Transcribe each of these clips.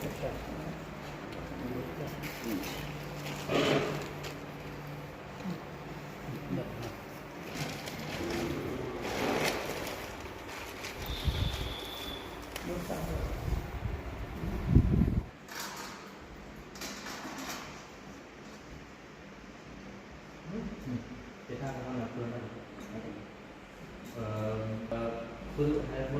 Thế ra là con là phương ờ, Phương hay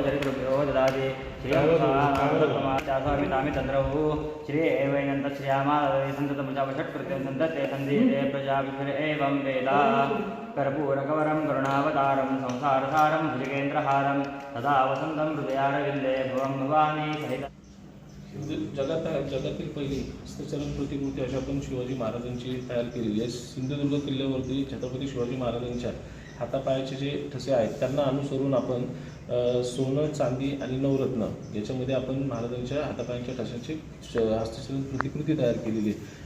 चरित्रभ्यो ददाति श्रीयंसामितामि तन्द्रौ श्री एवैनन्त श्रियामासन्ततमुचापषट्कृत्यं सन्तते सन्धीते प्रजाभिषुर एवं वेदा कर्पूरकवरं करुणावतारं संसारसारं भुजगेन्द्रहारं सदा वसन्तं हृदयारविन्दे भुवं भवानी सहित हिंदू जगात जगातील पहिली हस्तचलन प्रतिकृती अशी आपण शिवाजी महाराजांची तयार केलेली आहे सिंधुदुर्ग किल्ल्यावरती छत्रपती शिवाजी महाराजांच्या हातापायाचे जे ठसे आहेत त्यांना अनुसरून आपण सोनं चांदी आणि नवरत्न याच्यामध्ये आपण महाराजांच्या हातापायांच्या ठशाची हस्तशिल्प प्रतिकृती तयार केलेली आहे.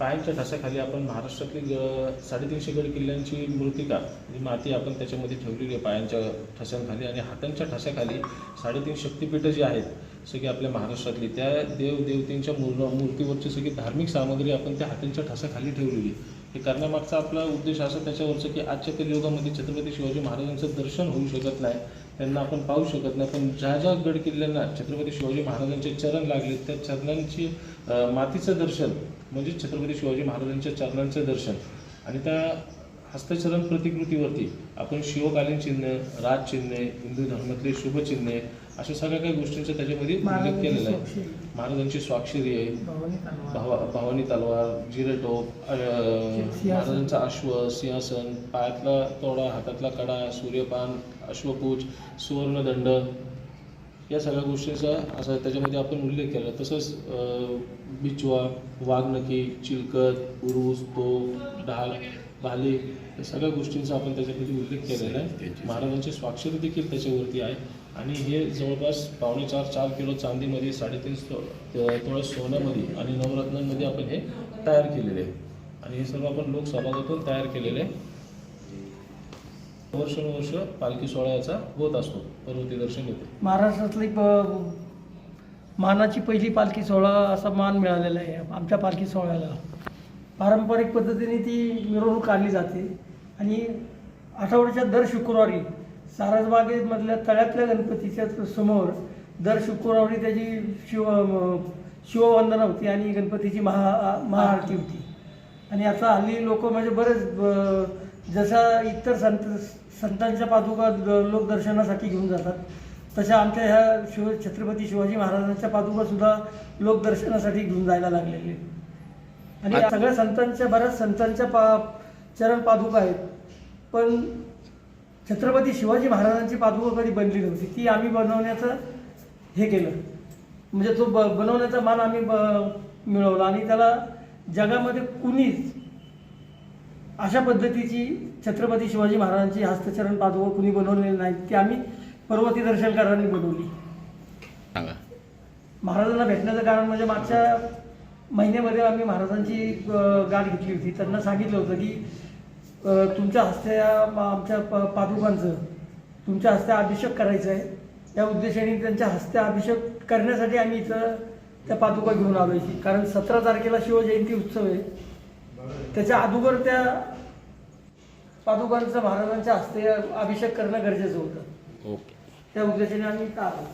पायांच्या ठसाखाली आपण महाराष्ट्रातली ग साडेतीनशे गड किल्ल्यांची मृतिका ही माती आपण त्याच्यामध्ये ठेवलेली आहे पायांच्या ठस्यांखाली आणि हातांच्या ठशाखाली साडेतीन शक्तिपीठं जी आहेत सगळी आपल्या महाराष्ट्रातली त्या देवदेवतेंच्या मूर मूर् मूर्तीवरची सगळी धार्मिक सामग्री आपण त्या हातांच्या ठसाखाली ठेवलेली. हे करण्यामागचा आपला उद्देश असा त्याच्यावरचं की आजच्या कलियुगामध्ये छत्रपती शिवाजी महाराजांचं दर्शन होऊ शकत नाही. त्यांना आपण पाहू शकत नाही. पण ज्या ज्या गड किल्ल्यांना छत्रपती शिवाजी महाराजांचे चरण लागले त्या चरणांची मातीचं दर्शन म्हणजे छत्रपती शिवाजी महाराजांच्या चरणांचं दर्शन. आणि त्या हस्तचरण प्रतिकृतीवरती आपण शिवकालीन चिन्ह राजचिन्हे हिंदू धर्मातले शुभचिन्हे अशा सगळ्या काही गोष्टींचा त्याच्यामध्ये उल्लेख केलेला आहे. महाराजांची स्वाक्षरी आहे. भावा भवानी तलवार जिरेटोप महाराजांचा अश्व सिंहासन पायातला तोडा हातातला कडा सूर्यपान अश्वपूज सुवर्णदंड या सगळ्या गोष्टींचा असा त्याच्यामध्ये आपण उल्लेख केला. तसंच अ, बिचवा वाघनखी चिलकत उरूस तोफ ढाल भाले या सगळ्या गोष्टींचा आपण त्याच्यामध्ये उल्लेख केलेला आहे. महाराजांची स्वाक्षरी देखील त्याच्यावरती आहे. आणि हे जवळपास पावणे चार चार किलो चांदीमध्ये साडेतीन सो त- सोन्यामध्ये आणि नवरत्नांमध्ये आपण हे तयार केलेले आहे. आणि हे सर्व आपण लोकसभागातून तयार केलेले आहे. वर्षानुवर्ष पालखी सोहळ्याचा होत असतो. पर्वती दर्शन येते महाराष्ट्रातली प मानाची पहिली पालखी सोहळा असा मान मिळालेला आहे आमच्या पालखी सोहळ्याला. पारंपरिक पद्धतीने ती मिरवणूक काढली जाते. आणि आठवड्याच्या दर शुक्रवारी सारसबागेमधल्या तळ्यातल्या गणपतीच्या समोर दर शुक्रवारी त्याची शिव शिववंदना होती आणि गणपतीची महा महाआरती होती आणि आता हल्ली लोक म्हणजे बरेच जसा इतर संत संतांच्या पादुका लोक दर्शनासाठी घेऊन जातात तशा आमच्या ह्या शिव छत्रपती शिवाजी महाराजांच्या पादुका सुद्धा लोक दर्शनासाठी घेऊन जायला लागलेले. आणि सगळ्या संतांच्या बऱ्याच संतांच्या पा चरण पादुका आहेत पण छत्रपती शिवाजी महाराजांची पादुका कधी बनली नव्हती. ती आम्ही बनवण्याचं हे केलं. म्हणजे तो ब बनवण्याचा मान आम्ही ब मिळवला आणि त्याला जगामध्ये कुणीच अशा पद्धतीची छत्रपती शिवाजी महाराजांची हस्तचरण पादुका कुणी बनवलेली नाही ती आम्ही पर्वती दर्शनकारांनी बनवली. महाराजांना भेटण्याचं कारण म्हणजे मागच्या महिन्यामध्ये आम्ही महाराजांची गाठ घेतली होती. त्यांना सांगितलं होतं की तुमच्या हस्ते आमच्या प पादुकांचं तुमच्या हस्ते अभिषेक करायचं आहे. या उद्देशाने त्यांच्या हस्ते अभिषेक करण्यासाठी आम्ही इथं त्या पादुका घेऊन आलो इथे कारण सतरा तारखेला शिवजयंती उत्सव आहे. त्याच्या अगोदर त्या पादुकांचं महाराजांच्या हस्ते अभिषेक करणं गरजेचं होतं. ओके. त्या उद्देशाने आम्ही इथं आलो